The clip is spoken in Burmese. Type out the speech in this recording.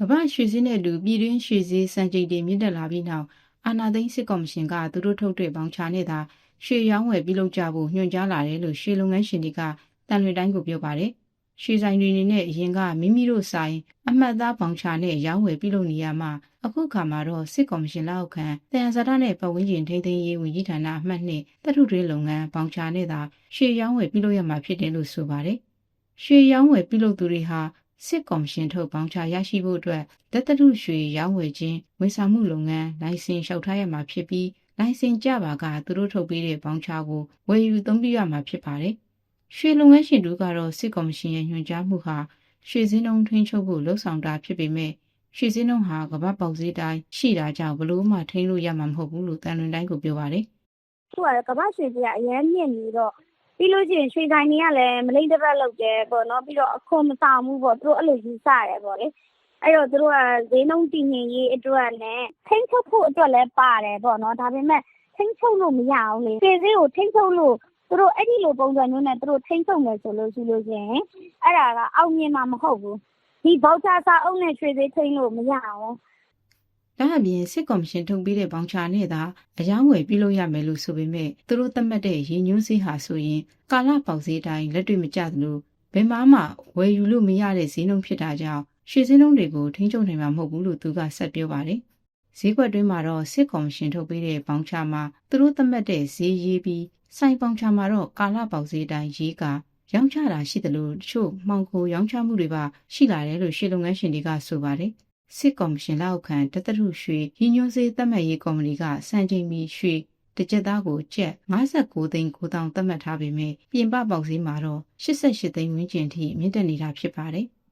ကမ္ဘာရွှေစည်းနဲ့အတူပြည်တွင်းရွှေစည်းစံချိန်တွေမြင့်တက်လာပြီးနောက်အာဏာသိမ်းစစ်ကော်မရှင်ကသူတို့ထုတ်တဲ့ဘောင်ချနဲ့သာရွှေရောင်းဝယ်ပြုလုပ်ကြဖို့ညွှန်ကြားလာတယ်လို့ရွှေလုပ်ငန်းရှင်တွေကတန်လွင်တိုင်းကိုပြောပါတယ်။ရွှေဆိုင်တွေအနေနဲ့အရင်ကမိမိတို့ဆိုင်အမှတ်အသားဘောင်ချနဲ့ရောင်းဝယ်ပြုလုပ်နေရမှအခုခါမှာတော့စစ်ကော်မရှင်လက်အောက်ခံတယံဇာတနဲ့ပတ်ဝန်းကျင်ထိန်းသိမ်းရေးဝန်ကြီးဌာနအမှတ်နှစ်တပ်ထုတွင်းလုပ်ငန်းဘောင်ချနဲ့သာရွှေရောင်းဝယ်ပြုလုပ်ရမှာဖြစ်တယ်လို့ဆိုပါတယ်။ရွှေရောင်းဝယ်ပြုလုပ်သူတွေဟာ စစ်ကော်မရှင်ထုတ်ပေါင်းချရရှိဖို့အတွက်တတတုရွှေရောင်းဝယ်ခြင်းဝန်ဆောင်မှုလုပ်ငန်းလိုင်စင်လျှောက်ထားရမှာဖြစ်ပြီးလိုင်စင်ကြပါကသူတို့ထုတ်ပေးတဲ့ပေါင်းချကိုဝယ်ယူသုံးပြရမှာဖြစ်ပါတယ်။ရွှေလုပ်ငန်းရှင်တို့ကတော့စစ်ကော်မရှင်ရဲ့ညွှန်ကြားမှုဟာရွှေစင်းနှုန်းထိန်းချုပ်ဖို့လှုံ့ဆော်တာဖြစ်ပေမဲ့ရွှေစင်းနှုန်းဟာကမ္ဘာပေါက်ဈေးတိုင်းရှိတာကြောင့်ဘလို့မှထိန်းလို့ရမှာမဟုတ်ဘူးလို့တန်လွင်တိုင်းကိုပြောပါတယ်သူကကမ္ဘာရွှေကြီးကအရန်မြင့်နေတော့ ပြီးလို့ချင်းရွှေဆိုင်တွေကလည်းမလိမ့်တစ်ပတ်လောက်တယ်ပေါ့နော်ပြီးတော့အခွန်မဆောင်ဘူးပေါ့သူတို့အဲ့လိုယူဆရတယ်ပေါ့လေအဲ့တော့သူတို့ကဈေးနှုန်းတည်ငြိမ်ရေးအတွက်နဲ့ထိန်းချုပ်ဖို့အတွက်လည်းပါတယ်ပေါ့နော်ဒါပေမဲ့ထိန်းချုပ်လို့မရဘူးလေဈေးဈေးကိုထိန်းချုပ်လို့သူတို့အဲ့ဒီလိုပုံစံမျိုးနဲ့သူတို့ထိန်းချုပ်မယ်ဆိုလို့ရှိလို့ချင်းအဲ့ဒါကအောင်မြင်မှာမဟုတ်ဘူးဒီဘောက်ချာစာအုပ်နဲ့ရွှေဈေးထိန်းလို့မရဘူး။ ဒါအပြင်စစ်ကော်မရှင်ထုတ်ပေးတဲ့ဘောင်ချနဲ့သာအယောင်းဝယ်ပြုလုပ်ရမယ်လို့ဆိုပေမဲ့သူတို့သတ်မှတ်တဲ့ရည်ညွှန်းစည်းဟာဆိုရင်ကာလပေါက်ဈေးတိုင်းလက်တွေ့မကျသလိုဘယ်မှမှဝယ်ယူလို့မရတဲ့ဈေးနှုန်းဖြစ်တာကြောင့်ရွှေဈေးနှုန်းတွေကိုထိန်းချုပ်နိုင်မှာမဟုတ်ဘူးလို့သူကဆက်ပြောပါတယ်။ဈေးကွက်တွင်းမှာတော့စစ်ကော်မရှင်ထုတ်ပေးတဲ့ဘောင်ချမှာသူတို့သတ်မှတ်တဲ့ဈေးရေးပြီးစိုင်ပေါင်ချမှာတော့ကာလပေါက်ဈေးတိုင်းရေးကရောင်းချတာရှိတယ်လို့တချို့မှောင်ခိုရောင်းချမှုတွေပါရှိလာတယ်လို့ရှေ့လုပ်ငန်းရှင်တွေကဆိုပါတယ်။ စစ်ကော်မရှင်လက်အောက်ခံတသက်ထုရွှေရည်ညွှန်းစေးသတ်မှတ်ရေးကော်မတီကစံချိန်မီရွှေတစ်ကြက်သားကိုကျပ်59သိန်း9000သတ်မှတ်ထားပေမဲ့ပြင်ပပေါက်ဈေးမှာတော့88သိန်းဝန်းကျင်ထိမြင့်တက်နေတာဖြစ်ပါတယ်။